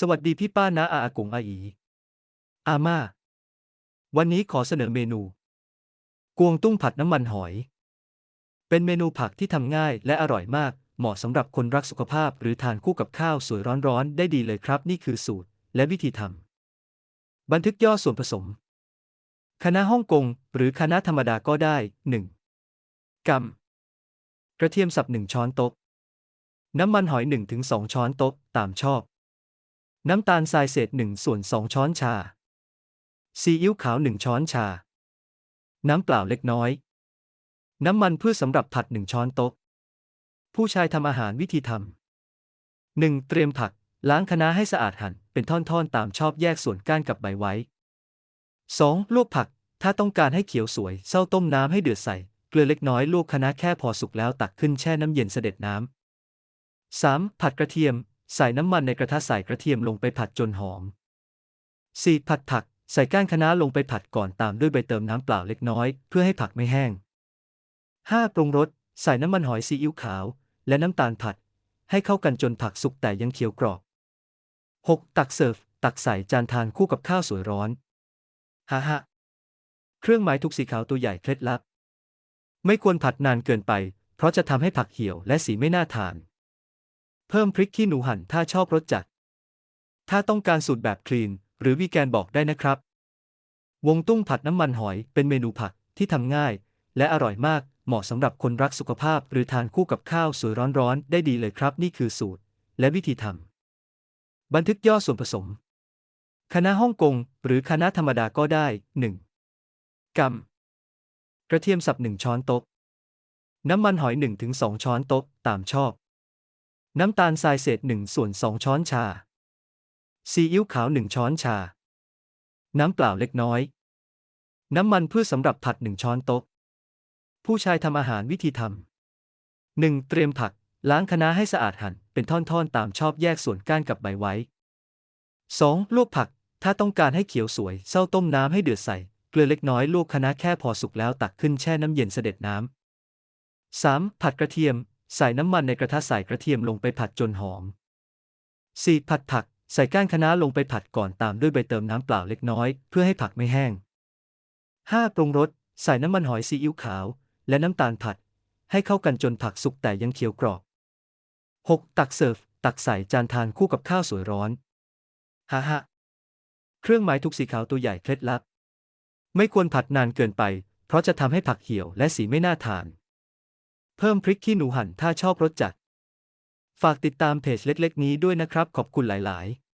สวัสดีพี่ป้าน้าอาอากงอาอี อาม่า วันนี้ขอเสนอเมนู กวงตุ้งผัดน้ำมันหอย เป็นเมนูผักที่ทำง่ายและอร่อยมาก เหมาะสำหรับคนรักสุขภาพหรือทานคู่กับข้าวสวยร้อนๆ ได้ดีเลยครับ นี่คือสูตรและวิธีทำ บันทึกย่อส่วนผสม คณะฮ่องกงหรือคณะธรรมดาก็ได้ 1. กำกระเทียมสับ 1 ช้อนโต๊ะ น้ำมันหอย 1-2 ช้อนโต๊ะ ตามชอบ น้ำตาลทรายเศษ1ส่วน2ช้อนชา ซีอิ๊วขาว 1 ช้อนชา น้ำเปล่าเล็กน้อย น้ำมันพืชสำหรับผัด 1 ช้อนโต๊ะ ผู้ชายทำอาหารวิธีทำ 1. เตรียมผัก ล้างคะน้าให้สะอาดหั่น เป็นท่อนๆ ตามชอบแยกส่วนก้านกับใบไว้ 2. ลวกผัก ถ้าต้องการให้เขียวสวยเศร้าต้มน้ำให้เดือดใส่ เกลือเล็กน้อยลวกคะน้าแค่พอสุกแล้วตักขึ้นแช่น้ำเย็นเสด็จน้ำ 3. ผัดกระเทียม ใส่น้ำมันในกระทะใส่กระเทียมลงไปผัดจนหอม 4. ผัดผัก ใส่ก้านคะน้าลงไปผัดก่อนตามด้วยใบเติมน้ำเปล่าเล็กน้อย เพื่อให้ผักไม่แห้ง 5. ปรุงรส ใส่น้ำมันหอยซีอิ๊วขาว และน้ำตาลผัด ให้เข้ากันจนผักสุกแต่ยังเคี้ยวกรอบ 6. ตักเสิร์ฟ ตักใส่จานทานคู่กับข้าวสวยร้อนฮ่าฮ่าเครื่องหมายทุกสีขาวตัวใหญ่เคล็ดลับ ไม่ควรผัดนานเกินไป เพราะจะทำให้ผักเหี่ยวและสีไม่น่าทาน เพิ่มพริกขี้หนูหั่นถ้าชอบรสจัด ถ้าต้องการสูตรแบบคลีน หรือวีแกนบอกได้นะครับ วงตุ้งผัดน้ำมันหอยเป็นเมนูผักที่ทำง่าย และอร่อยมาก เหมาะสำหรับคนรักสุขภาพ หรือทานคู่กับข้าวสวยร้อนๆ ได้ดีเลยครับ นี่คือสูตร และวิธีทำบันทึกย่อส่วนผสมคณะฮ่องกง หรือคณะธรรมดาก็ได้ 1. กำกระเทียมสับ 1 ช้อนโต๊ะ น้ำมันหอย 1-2 ช้อนโต๊ะ ตามชอบ น้ำตาลทรายเศษ1ส่วน2ช้อนชา ซีอิ๊วขาว 1 ช้อนชา น้ำเปล่าเล็กน้อย น้ำมันพืชสำหรับผัด 1 ช้อนโต๊ะ ผู้ชายทำอาหารวิธีทำ 1. เตรียมผัก ล้างคะน้าให้สะอาดหั่น เป็นท่อนๆ ตามชอบแยกส่วนก้านกับใบไว้ 2. ลวกผัก ถ้าต้องการให้เขียวสวยเศร้าต้มน้ำให้เดือดใส่ เกลือเล็กน้อย ลวกคะน้าแค่พอสุกแล้วตักขึ้นแช่น้ำเย็นเสด็จน้ำ 3. ผัดกระเทียม ใส่น้ำมันในกระทะใส่กระเทียมลงไปผัดจนหอม 4. ผัดผัก ใส่ก้านคะน้าลงไปผัดก่อนตามด้วยใบเติมน้ำเปล่าเล็กน้อย เพื่อให้ผักไม่แห้ง 5. ปรุงรส ใส่น้ำมันหอยซีอิ๊วขาว และน้ำตาลผัด ให้เข้ากันจนผักสุกแต่ยังเคี้ยวกรอบ 6. ตักเสิร์ฟ ตักใส่จานทานคู่กับข้าวสวยร้อนฮ่าฮ่าเครื่องหมายทุกสีขาวตัวใหญ่เคล็ดลับ ไม่ควรผัดนานเกินไป เพราะจะทำให้ผักเหี่ยวและสีไม่น่าทาน เพิ่มพริกขี้หนูหั่นถ้าชอบรสจัด ฝากติดตามเพจเล็ก ๆ นี้ด้วยนะครับ ขอบคุณหลาย ๆ